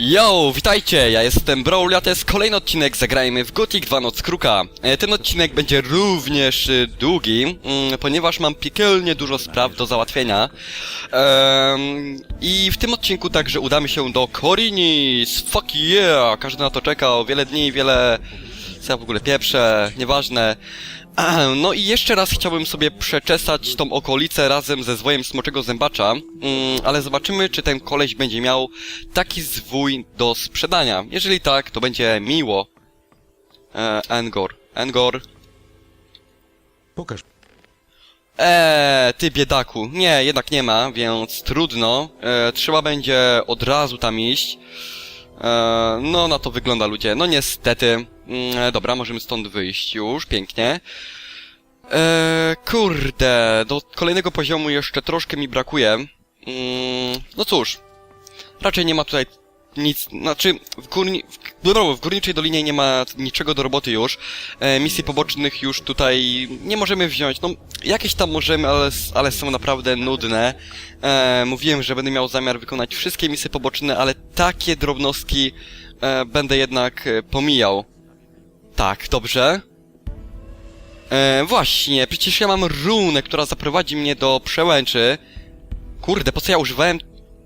Yo, witajcie, ja jestem Brawl, a to jest kolejny odcinek Zagrajmy w Gothic 2 Noc Kruka. E, Ten odcinek będzie również y, długi, mm, ponieważ mam piekielnie dużo spraw do załatwienia. I w tym odcinku także udamy się do Korinis, fuck yeah, każdy na to czekał, wiele dni, wiele... Co ja w ogóle pieprzę, nieważne. No i jeszcze raz chciałbym sobie przeczesać tą okolicę razem ze zwojem smoczego zębacza, mm, ale zobaczymy, czy ten koleś będzie miał taki zwój do sprzedania. Jeżeli tak, to będzie miło. E, Engor. Engor. Pokaż. Eee, ty biedaku. Nie, jednak nie ma, więc trudno. E, trzeba będzie od razu tam iść. E, no, na to wygląda ludzie. No niestety. Mm, e, dobra, możemy stąd wyjść już, pięknie. E, kurde, do kolejnego poziomu jeszcze troszkę mi brakuje. Mm, no cóż, raczej nie ma tutaj nic, znaczy w, górni, w, dobra, w Górniczej Dolinie nie ma niczego do roboty już. E, misji pobocznych już tutaj nie możemy wziąć. No, jakieś tam możemy, ale, ale są naprawdę nudne. E, mówiłem, że będę miał zamiar wykonać wszystkie misje poboczne, ale takie drobnostki e, będę jednak e, pomijał. Tak, dobrze. E, właśnie, przecież ja mam runę, która zaprowadzi mnie do przełęczy. Kurde, po co ja używałem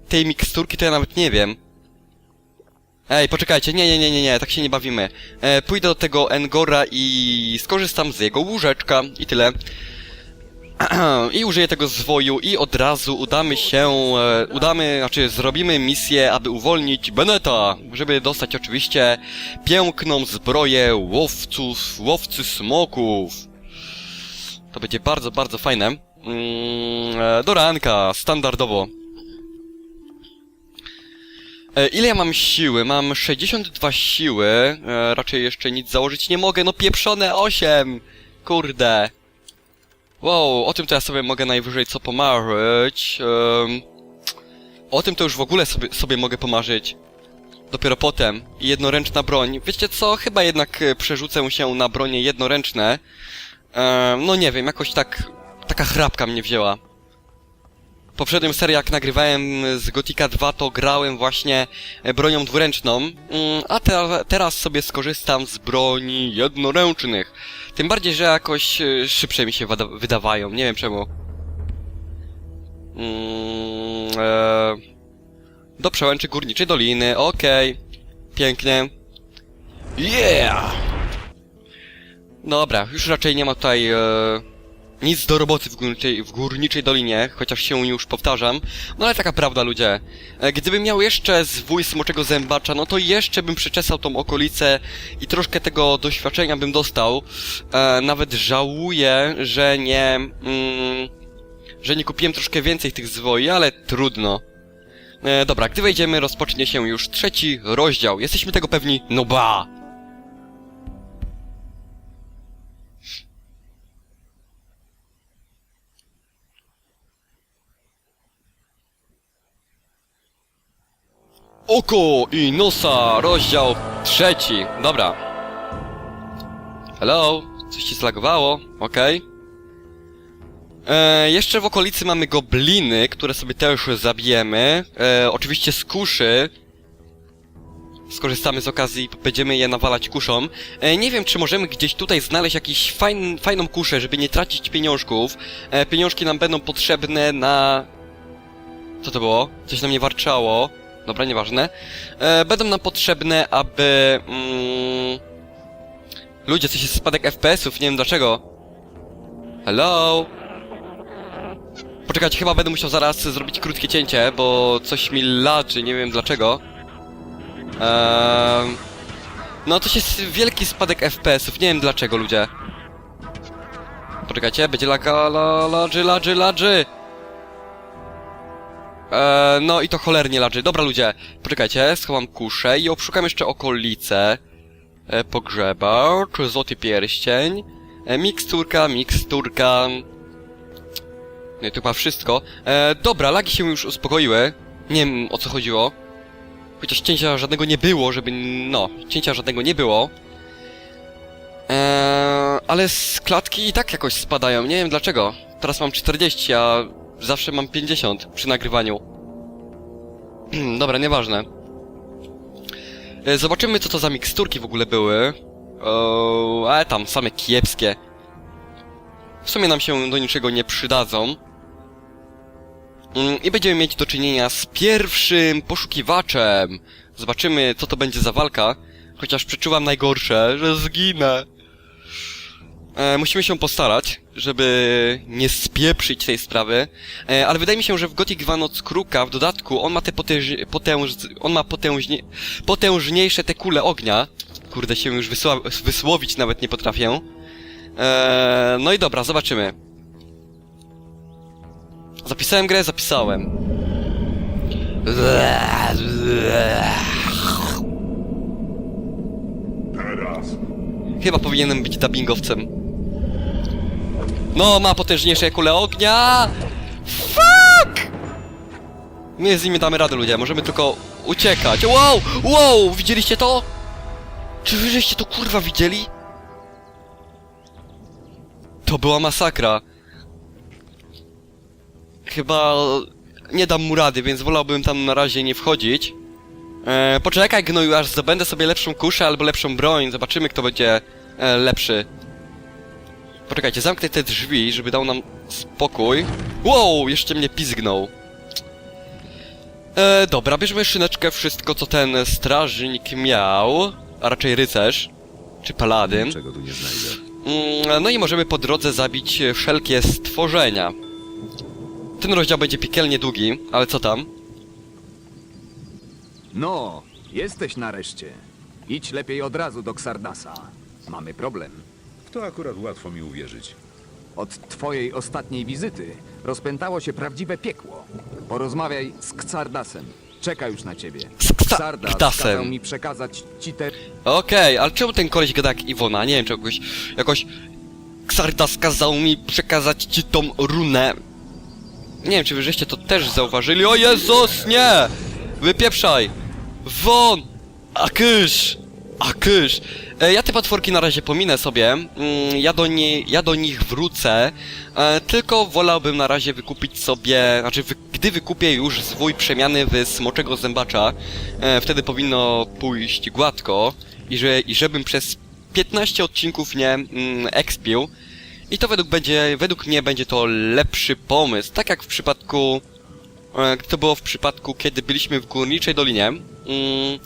tej miksturki, to ja nawet nie wiem. Ej, poczekajcie, nie, nie, nie, nie, nie, tak się nie bawimy. E, pójdę do tego Engora i skorzystam z jego łóżeczka i tyle. I użyję tego zwoju i od razu udamy się, e, udamy, znaczy zrobimy misję, aby uwolnić Beneta, żeby dostać oczywiście piękną zbroję łowców, łowcy smoków. To będzie bardzo, bardzo fajne. Mm, e, do ranka, standardowo. E, ile ja mam siły? Mam 62 siły. Raczej jeszcze nic założyć nie mogę. No pieprzone 8! Kurde. Wow, o tym to ja sobie mogę najwyżej co pomarzyć. Em, o tym to już w ogóle sobie, sobie mogę pomarzyć. Dopiero potem. I jednoręczna broń. Wiecie co? Chyba jednak e, przerzucę się na bronie jednoręczne. Em, no nie wiem, jakoś tak... Taka chrapka mnie wzięła. W poprzednim serii jak nagrywałem z Gotika 2 to grałem właśnie e, bronią dwuręczną, mm, a te, teraz sobie skorzystam z broni jednoręcznych. Tym bardziej, że jakoś e, szybsze mi się wydawają, nie wiem czemu. Mm, e, do przełęczy Górniczej Doliny, okej. Pięknie. Yeah! Dobra, już raczej nie ma tutaj e, nic do roboty w górniczej, w górniczej dolinie, chociaż się już powtarzam. No ale taka prawda, ludzie. E, Gdybym miał jeszcze zwój smoczego zębacza, no to jeszcze bym przeczesał tą okolicę i troszkę tego doświadczenia bym dostał. E, nawet żałuję, że nie... Mm, że nie kupiłem troszkę więcej tych zwoi, ale trudno. E, dobra, gdy wejdziemy, rozpocznie się już trzeci rozdział. Jesteśmy tego pewni? No ba! Oko i nosa, rozdział trzeci. Dobra. Hello? Coś ci zlagowało? Okej. E, jeszcze w okolicy mamy gobliny, które sobie też zabijemy. E, oczywiście z kuszy. Skorzystamy z okazji i będziemy je nawalać kuszą. E, nie wiem, czy możemy gdzieś tutaj znaleźć jakąś fajn, fajną kuszę, żeby nie tracić pieniążków. E, pieniążki nam będą potrzebne na... Co to było? Coś na mnie warczało. Dobra, nieważne. E, będą nam potrzebne, aby... Mm, ludzie, coś jest spadek FPS-ów, nie wiem dlaczego. Hello? Poczekajcie, chyba będę musiał zaraz zrobić krótkie cięcie, bo coś mi laczy, nie wiem dlaczego. Ehm... No, to jest wielki spadek FPS-ów, nie wiem dlaczego, ludzie. Poczekajcie, będzie laga, la, ladży, ladży, ladży. Eee, no i to cholernie ladży. Dobra ludzie, poczekajcie, schowam kuszę i obszukam jeszcze okolice. E, pogrzebacz, złoty pierścień. E, miksturka, miksturka. No i to chyba wszystko. E, dobra, lagi się już uspokoiły. Nie wiem o co chodziło. Chociaż cięcia żadnego nie było, żeby... No, cięcia żadnego nie było. Eee, ale z klatki i tak jakoś spadają, nie wiem dlaczego. Teraz mam 40, a zawsze mam 50 przy nagrywaniu. Dobra, nieważne. E, Zobaczymy, co to za miksturki w ogóle były. O, ale tam, same kiepskie. W sumie nam się do niczego nie przydadzą. Mm, I będziemy mieć do czynienia z pierwszym poszukiwaczem. Zobaczymy, co to będzie za walka. Chociaż przeczuwam najgorsze, że zginę. E, musimy się postarać, żeby nie spieprzyć tej sprawy. E, ale wydaje mi się, że w Gothic 2 Noc Kruka w dodatku on ma te potęż... potęż... on ma potężnie... potężniejsze te kule ognia. Kurde, się już wysła... wysłowić nawet nie potrafię. E, no i dobra, zobaczymy. Zapisałem grę, zapisałem. Chyba powinienem być dubbingowcem. No, ma potężniejsze kule ognia! Fuck! My z nimi damy radę, ludzie. Możemy tylko uciekać. Wow! Wow! Widzieliście to? Czy wy żeście to kurwa widzieli? To była masakra. Chyba nie dam mu rady, więc wolałbym tam na razie nie wchodzić. E, poczekaj, gnoju, aż zdobędę sobie lepszą kuszę albo lepszą broń. Zobaczymy, kto będzie e, lepszy. Poczekajcie, zamknę te drzwi, żeby dał nam spokój. Wow, jeszcze mnie pizgnął. E, dobra, bierzemy szyneczkę, wszystko co ten strażnik miał, a raczej rycerz, czy paladyn. Czego tu nie znajdę? Mm, No i możemy po drodze zabić wszelkie stworzenia. Ten rozdział będzie piekielnie długi, ale co tam? No, jesteś nareszcie. Idź lepiej od razu do Xardasa. Mamy problem. To akurat łatwo mi uwierzyć. Od twojej ostatniej wizyty rozpętało się prawdziwe piekło. Porozmawiaj z Xardasem. Czeka już na ciebie. Z Xardas Xardasem. kazał mi przekazać ci te... Okej, ale czemu ten koleś gada jak Iwona? Nie wiem, czy jakoś... Jakoś... Xardas kazał mi przekazać ci tą runę. Nie wiem, czy wy żeście to też zauważyli. O Jezus, nie! Wypieprzaj! Won! Akysz! Akysz! E, ja te potworki na razie pominę sobie. Mm, ja, do nie, ja do nich wrócę. E, tylko wolałbym na razie wykupić sobie... Znaczy, wy, gdy wykupię już zwój przemiany w smoczego zębacza, e, wtedy powinno pójść gładko. I, że, I żebym przez 15 odcinków nie mm, expił. I to według, będzie, według mnie będzie to lepszy pomysł. Tak jak w przypadku... E, to było w przypadku, kiedy byliśmy w Górniczej Dolinie. Mm,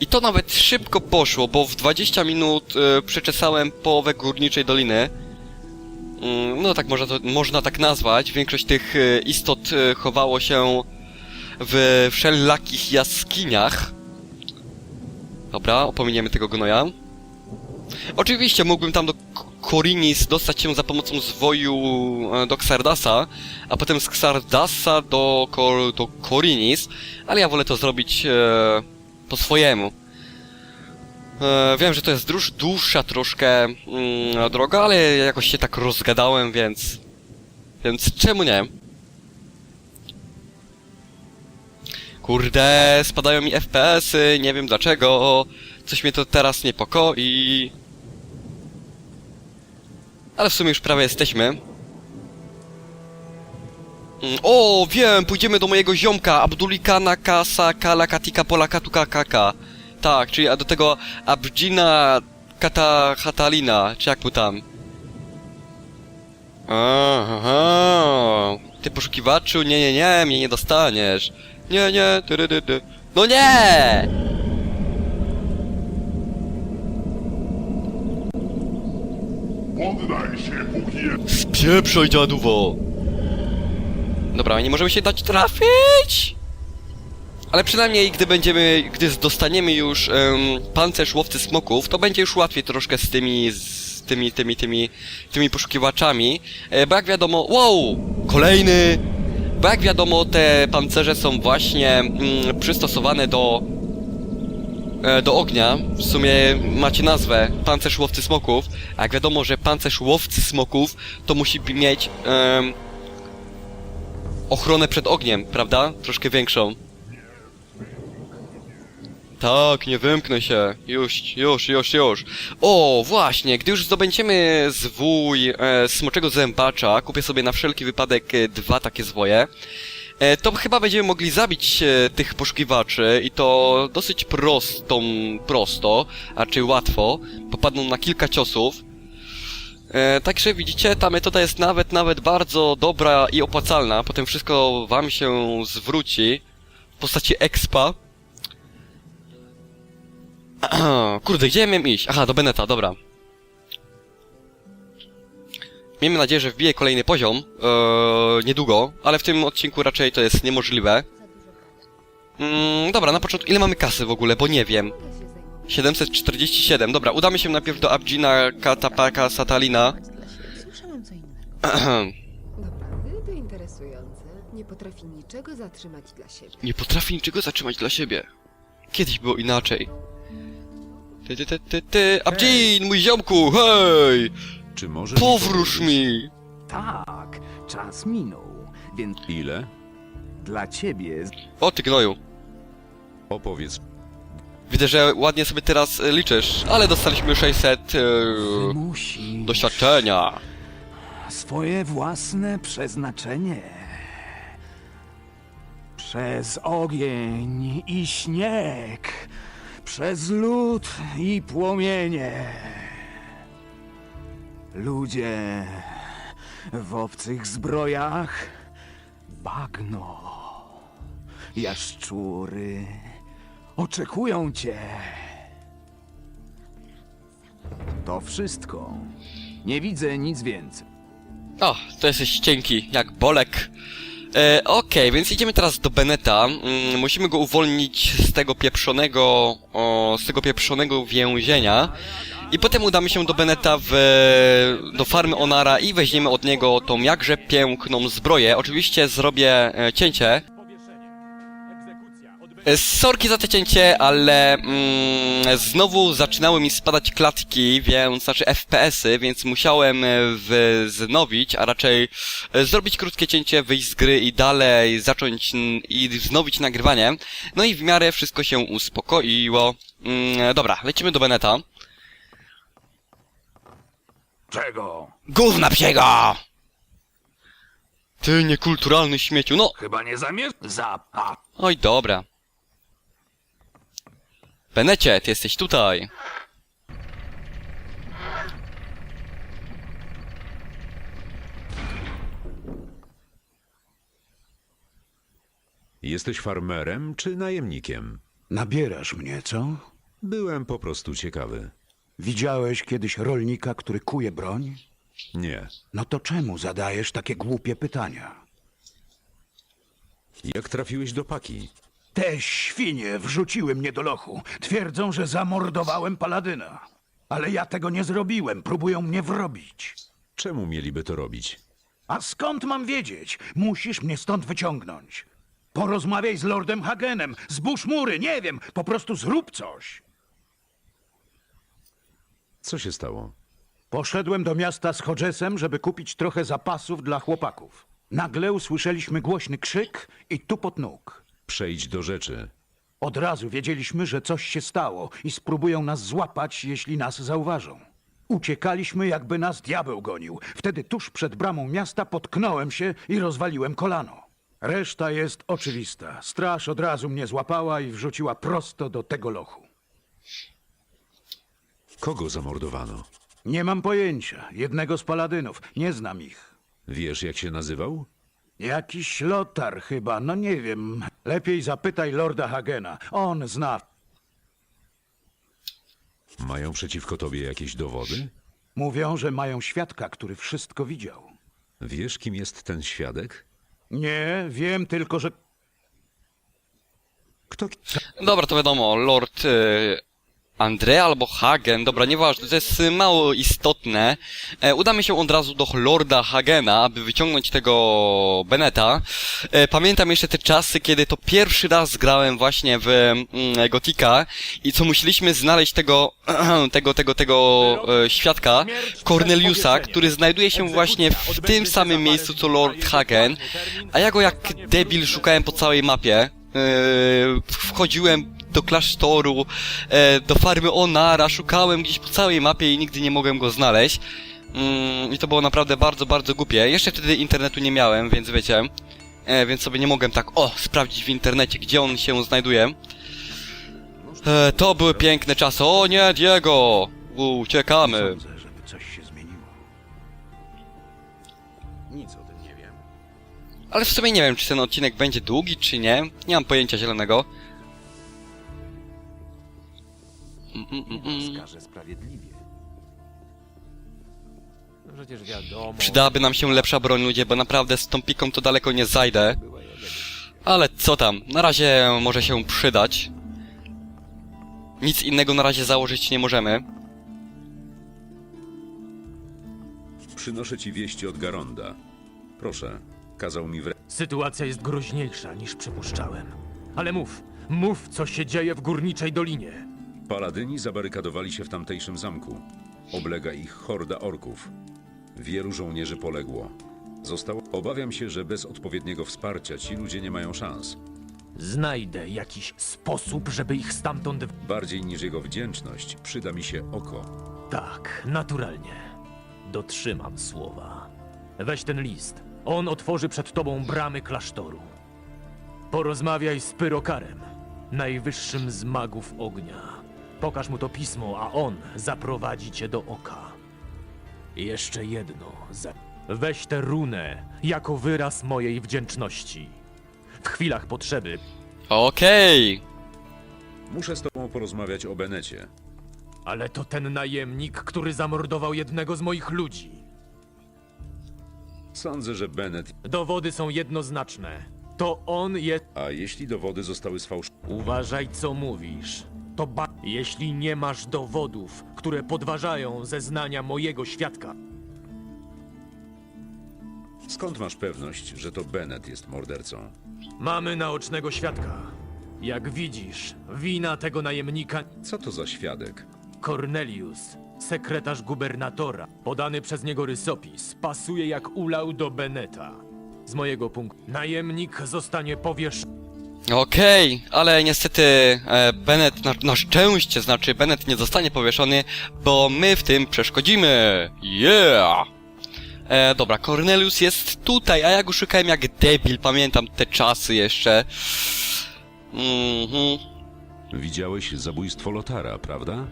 I to nawet szybko poszło, bo w 20 minut e, przeczesałem połowę Górniczej Doliny. Mm, no tak można, to, można tak nazwać. Większość tych e, istot e, chowało się w wszelakich jaskiniach. Dobra, opominiemy tego gnoja. Oczywiście mógłbym tam do Korinis dostać się za pomocą zwoju do Xardasa, a potem z Xardasa do, Kor do Korinis, ale ja wolę to zrobić po swojemu. E, wiem, że to jest dłuż, dłuższa troszkę mm, droga, ale jakoś się tak rozgadałem, więc... Więc czemu nie? Kurde, spadają mi FPS-y, nie wiem dlaczego. Coś mnie to teraz niepokoi. Ale w sumie już prawie jesteśmy. Mm, O, wiem, pójdziemy do mojego ziomka, Abdulikana Kasa Kala Katika Polaka Tukakaka. Tak, czyli a do tego Abdzina Kata Hatalina, czy jak mu tam. Aha, ty poszukiwaczu, nie, nie, nie, mnie nie dostaniesz. Nie, nie, ty, ty, ty, ty. No nie! Poddaj się, póki jest. Spieprzaj, dziaduwo! Dobra, nie możemy się dać trafić! Ale przynajmniej, gdy będziemy, gdy dostaniemy już em, pancerz łowcy smoków, to będzie już łatwiej troszkę z tymi, z tymi, tymi, tymi, tymi poszukiwaczami. E, bo jak wiadomo, wow! Kolejny! Bo jak wiadomo, te pancerze są właśnie mm, przystosowane do e, do ognia. W sumie macie nazwę pancerz łowcy smoków. A jak wiadomo, że pancerz łowcy smoków to musi mieć em, ochronę przed ogniem, prawda? Troszkę większą. Tak, nie wymknę się. Już, już, już, już. O, właśnie, gdy już zdobędziemy zwój e, smoczego zębacza, kupię sobie na wszelki wypadek e, dwa takie zwoje. e, to chyba będziemy mogli zabić e, tych poszukiwaczy i to dosyć prostą, prosto, raczej łatwo. Popadną na kilka ciosów. E, także widzicie, ta metoda jest nawet, nawet bardzo dobra i opłacalna. Potem wszystko wam się zwróci w postaci expa. Kurde, gdzie ja miałem iść? Aha, do Beneta, dobra. Miejmy nadzieję, że wbiję kolejny poziom e, niedługo, ale w tym odcinku raczej to jest niemożliwe. Mm, dobra, na początku, ile mamy kasy w ogóle, bo nie wiem. 747, dobra, udamy się najpierw do Abgina Katapaka Satalina. Słyszałam co innego. Doprawdy to interesujące. Nie potrafi niczego zatrzymać dla siebie. Nie potrafi niczego zatrzymać dla siebie. Kiedyś było inaczej. Ty, ty, ty, ty, ty, Abgin, mój ziomku, hej! Czy może Powróż powiedzieć, mi! Tak, czas minął, więc Ile? dla ciebie O ty gnoju. Opowiedz. Widzę, że ładnie sobie teraz e, liczysz, ale dostaliśmy 600 e, doświadczenia. swoje własne przeznaczenie. Przez ogień i śnieg, przez lód i płomienie. Ludzie w obcych zbrojach, bagno, jaszczury oczekują cię. To wszystko. Nie widzę nic więcej. O, to jesteś cienki, jak bolek. E, Okej, więc idziemy teraz do Beneta. Mm, musimy go uwolnić z tego pieprzonego, o, z tego pieprzonego więzienia. I potem udamy się do Beneta w, do farmy Onara i weźmiemy od niego tą jakże piękną zbroję. Oczywiście zrobię e, cięcie. E, Sorki za te cięcie, ale mm, znowu zaczynały mi spadać klatki, więc, znaczy FPS-y, więc musiałem e, wznowić, a raczej e, zrobić krótkie cięcie, wyjść z gry i dalej zacząć i wznowić nagrywanie. No i w miarę wszystko się uspokoiło. Mm, dobra, lecimy do Beneta. Czego? Gówna psiego! Ty niekulturalny śmieciu, no! Chyba nie zamierz... Za... A, Oj, dobra. Benecie, ty jesteś tutaj. Jesteś farmerem czy najemnikiem? Nabierasz mnie, co? Byłem po prostu ciekawy. Widziałeś kiedyś rolnika, który kuje broń? Nie. No to czemu zadajesz takie głupie pytania? Jak trafiłeś do paki? Te świnie wrzuciły mnie do lochu. Twierdzą, że zamordowałem paladyna. Ale ja tego nie zrobiłem. Próbują mnie wrobić. Czemu mieliby to robić? A skąd mam wiedzieć? Musisz mnie stąd wyciągnąć. Porozmawiaj z Lordem Hagenem, zbóż mury, nie wiem, po prostu zrób coś. Co się stało? Poszedłem do miasta z Hodgesem, żeby kupić trochę zapasów dla chłopaków. Nagle usłyszeliśmy głośny krzyk i tupot nóg. Przejdź do rzeczy. Od razu wiedzieliśmy, że coś się stało i spróbują nas złapać, jeśli nas zauważą. Uciekaliśmy, jakby nas diabeł gonił. Wtedy tuż przed bramą miasta potknąłem się i rozwaliłem kolano. Reszta jest oczywista. Straż od razu mnie złapała i wrzuciła prosto do tego lochu. Kogo zamordowano? Nie mam pojęcia. Jednego z paladynów. Nie znam ich. Wiesz, jak się nazywał? Jakiś lotar chyba, no nie wiem. Lepiej zapytaj Lorda Hagena. On zna. Mają przeciwko tobie jakieś dowody? Mówią, że mają świadka, który wszystko widział. Wiesz, kim jest ten świadek? Nie, wiem tylko, że Kto? Dobra, to wiadomo, Lord y, Andre albo Hagen, dobra, nieważne, to jest y, mało istotne. E, udamy się od razu do Lorda Hagena, aby wyciągnąć tego Beneta. E, pamiętam jeszcze te czasy, kiedy to pierwszy raz grałem właśnie w mm, Gotika i co musieliśmy znaleźć tego, tego, tego, tego e, świadka, Corneliusa, który znajduje się właśnie w tym samym miejscu co Lord Hagen, a ja go jak debil szukałem po całej mapie. Yy, wchodziłem do klasztoru, e, do farmy Onara, szukałem gdzieś po całej mapie i nigdy nie mogłem go znaleźć. Mm, I to było naprawdę bardzo, bardzo głupie. Jeszcze wtedy internetu nie miałem, więc wiecie. e, więc sobie nie mogłem tak, o, sprawdzić w internecie, gdzie on się znajduje. E, to były piękne czasy. O nie, Diego! Uciekamy. Ale w sumie nie wiem, czy ten odcinek będzie długi, czy nie. Nie mam pojęcia zielonego. Skaże sprawiedliwie. No Przecież wiadomo. Przydałaby nam się lepsza broń, ludzie, bo naprawdę z tą piką to daleko nie zajdę. Ale co tam, na razie może się przydać. Nic innego na razie założyć nie możemy. Przynoszę ci wieści od Garonda. Proszę, kazał mi wre... Sytuacja jest groźniejsza niż przypuszczałem. Ale mów, mów, co się dzieje w górniczej dolinie. Paladyni zabarykadowali się w tamtejszym zamku. Oblega ich horda orków. Wielu żołnierzy poległo. Zostało... Obawiam się, że bez odpowiedniego wsparcia ci ludzie nie mają szans. Znajdę jakiś sposób, żeby ich stamtąd... Bardziej niż jego wdzięczność przyda mi się oko. Tak, naturalnie. Dotrzymam słowa. Weź ten list. On otworzy przed tobą bramy klasztoru. Porozmawiaj z Pyrokarem, najwyższym z magów ognia. Pokaż mu to pismo, a on zaprowadzi cię do oka. Jeszcze jedno. Za... Weź tę runę jako wyraz mojej wdzięczności. W chwilach potrzeby Okej. Muszę z tobą porozmawiać o Benecie. Ale to ten najemnik, który zamordował jednego z moich ludzi. Sądzę, że Bennett... Dowody są jednoznaczne. To on jest. A jeśli dowody zostały sfałszowane? Uważaj, co mówisz. To ba. Jeśli nie masz dowodów, które podważają zeznania mojego świadka, Skąd masz pewność, że to Bennett jest mordercą? mamy naocznego świadka. Jak widzisz, wina tego najemnika Co to za świadek? Cornelius, sekretarz gubernatora, podany przez niego rysopis, pasuje jak ulał do Beneta. Z mojego punktu, najemnik zostanie powieszony. Okej, ale niestety e, Bennett, na, na szczęście znaczy Bennett nie zostanie powieszony, bo my w tym przeszkodzimy. Yeah! E, dobra, Cornelius jest tutaj, a ja go szukałem jak debil, pamiętam te czasy jeszcze. Mhm. Widziałeś zabójstwo Lotara, prawda?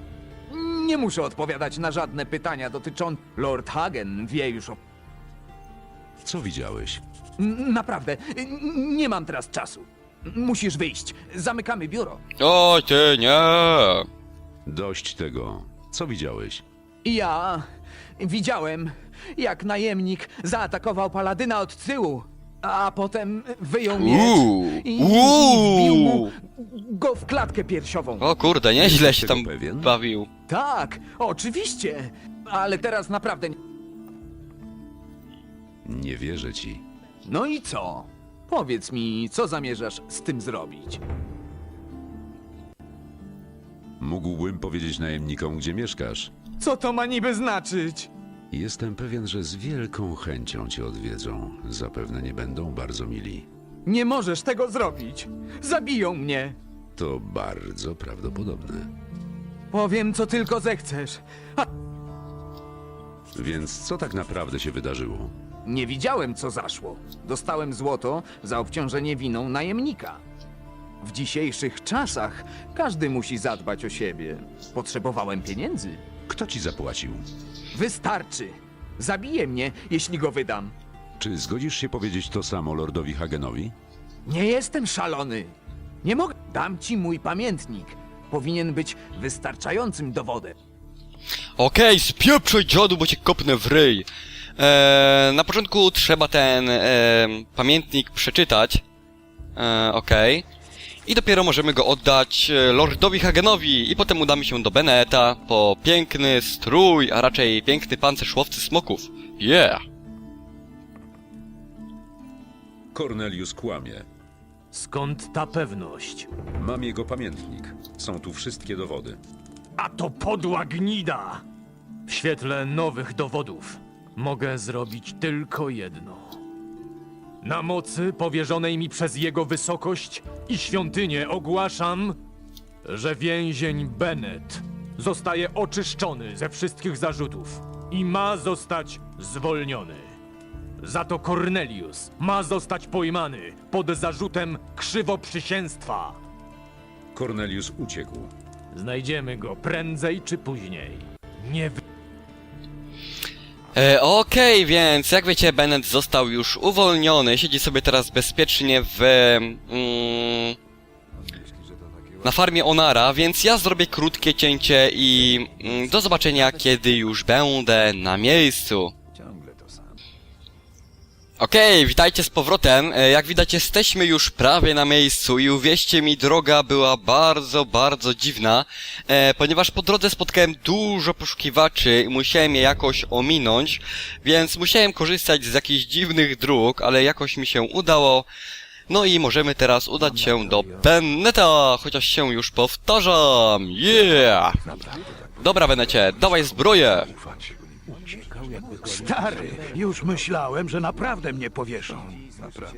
Nie muszę odpowiadać na żadne pytania dotyczące... Lord Hagen wie już o... Co widziałeś? N- Naprawdę, n- nie mam teraz czasu. Musisz wyjść. Zamykamy biuro. Oj, ty nie! Dość tego. Co widziałeś? Ja widziałem, jak najemnik zaatakował paladyna od tyłu, a potem wyjął miecz Uuu, i, i wbił mu uuu. go w klatkę piersiową. O kurde, nieźle się tego tam pewien? bawił. Tak, oczywiście, ale teraz naprawdę... nie- Nie wierzę ci. No i co? Powiedz mi, co zamierzasz z tym zrobić? Mógłbym powiedzieć najemnikom, gdzie mieszkasz. Co to ma niby znaczyć? Jestem pewien, że z wielką chęcią cię odwiedzą. Zapewne nie będą bardzo mili. Nie możesz tego zrobić. Zabiją mnie. To bardzo prawdopodobne. Powiem, co tylko zechcesz. A Więc co tak naprawdę się wydarzyło? Nie widziałem, co zaszło. Dostałem złoto za obciążenie winą najemnika. W dzisiejszych czasach każdy musi zadbać o siebie. Potrzebowałem pieniędzy. Kto ci zapłacił? Wystarczy. Zabije mnie, jeśli go wydam. Czy zgodzisz się powiedzieć to samo Lordowi Hagenowi? Nie jestem szalony. Nie mogę. Dam ci mój pamiętnik. Powinien być wystarczającym dowodem. Okej, spieprzaj dziadu, bo cię kopnę w ryj. Eee, na początku trzeba ten pamiętnik przeczytać. Eee, Okej. I dopiero możemy go oddać e, Lordowi Hagenowi i potem udamy się do Beneta po piękny strój, a raczej piękny pancerz łowcy smoków. Yeah! Cornelius kłamie. Skąd ta pewność? Mam jego pamiętnik. Są tu wszystkie dowody. A to podła gnida! W świetle nowych dowodów mogę zrobić tylko jedno. Na mocy powierzonej mi przez jego wysokość i świątynię ogłaszam, że więzień Bennett zostaje oczyszczony ze wszystkich zarzutów i ma zostać zwolniony. Za to Cornelius ma zostać pojmany pod zarzutem krzywoprzysięstwa. Cornelius uciekł. Znajdziemy go prędzej czy później. Nie w... E, Okej, więc jak wiecie, Bennett został już uwolniony, siedzi sobie teraz bezpiecznie w... Mm, na farmie Onara, więc ja zrobię krótkie cięcie i mm, do zobaczenia, kiedy już będę na miejscu. Okej, witajcie z powrotem. E, Jak widać, jesteśmy już prawie na miejscu i uwierzcie mi, droga była bardzo, bardzo dziwna, e, ponieważ po drodze spotkałem dużo poszukiwaczy i musiałem je jakoś ominąć, więc musiałem korzystać z jakichś dziwnych dróg, ale jakoś mi się udało. No i możemy teraz udać się do Benneta, chociaż się już powtarzam. Yeah! Dobra, Bennecie, dawaj zbroję! Stary, już myślałem, że naprawdę mnie powieszą.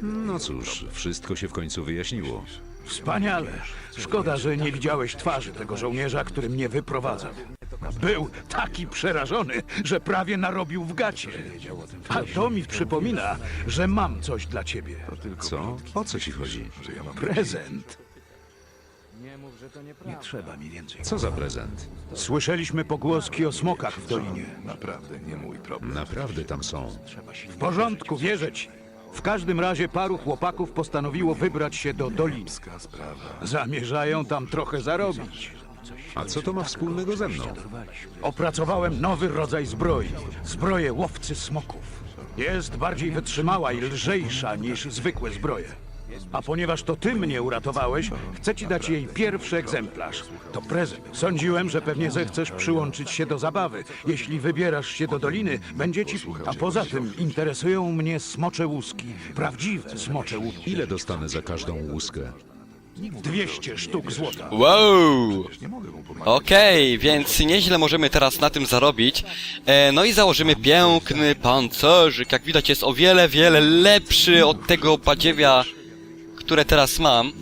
No cóż, wszystko się w końcu wyjaśniło. Wspaniale. Szkoda, że nie widziałeś twarzy tego żołnierza, który mnie wyprowadzał. Był taki przerażony, że prawie narobił w gacie. A to mi przypomina, że mam coś dla ciebie. Co? O co ci chodzi? Prezent. Nie trzeba mi więcej. Co za prezent? Słyszeliśmy pogłoski o smokach w dolinie. Naprawdę tam są. W porządku, wierzę ci. W każdym razie paru chłopaków postanowiło wybrać się do doliny. Zamierzają tam trochę zarobić. A co to ma wspólnego ze mną? Opracowałem nowy rodzaj zbroi. Zbroję łowcy smoków. Jest bardziej wytrzymała i lżejsza niż zwykłe zbroje. A ponieważ to ty mnie uratowałeś, chcę ci dać jej pierwszy egzemplarz. To prezent. Sądziłem, że pewnie zechcesz przyłączyć się do zabawy. Jeśli wybierasz się do doliny, będzie ci... A poza tym interesują mnie smocze łuski. Prawdziwe smocze łuski. Ile dostanę za każdą łuskę? 200 sztuk złota. Wow! Okej, więc nieźle możemy teraz na tym zarobić. E, no i założymy piękny pancerzyk. Jak widać jest o wiele, wiele lepszy od tego badziewia, które teraz mam.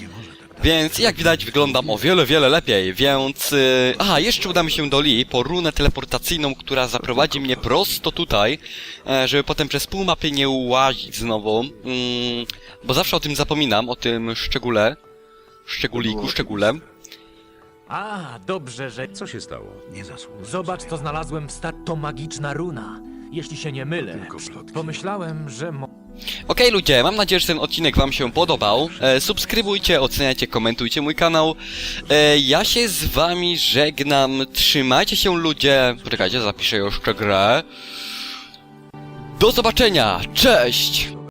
Więc jak widać wyglądam o wiele, wiele lepiej, więc... Yy... Aha, jeszcze udamy się do Lee po runę teleportacyjną, która zaprowadzi mnie prosto tutaj, e, żeby potem przez pół mapy nie łazić znowu. Mm, bo zawsze o tym zapominam, o tym szczególe. Szczególiku, szczególem. A, dobrze, że... Co się stało? Zobacz, co znalazłem w star... To magiczna runa. Jeśli się nie mylę, pomyślałem, że... Mo... Okej ludzie, mam nadzieję, że ten odcinek wam się podobał. E, subskrybujcie, oceniajcie, komentujcie mój kanał. E, ja się z wami żegnam. Trzymajcie się ludzie. Poczekajcie, zapiszę jeszcze grę. Do zobaczenia. Cześć!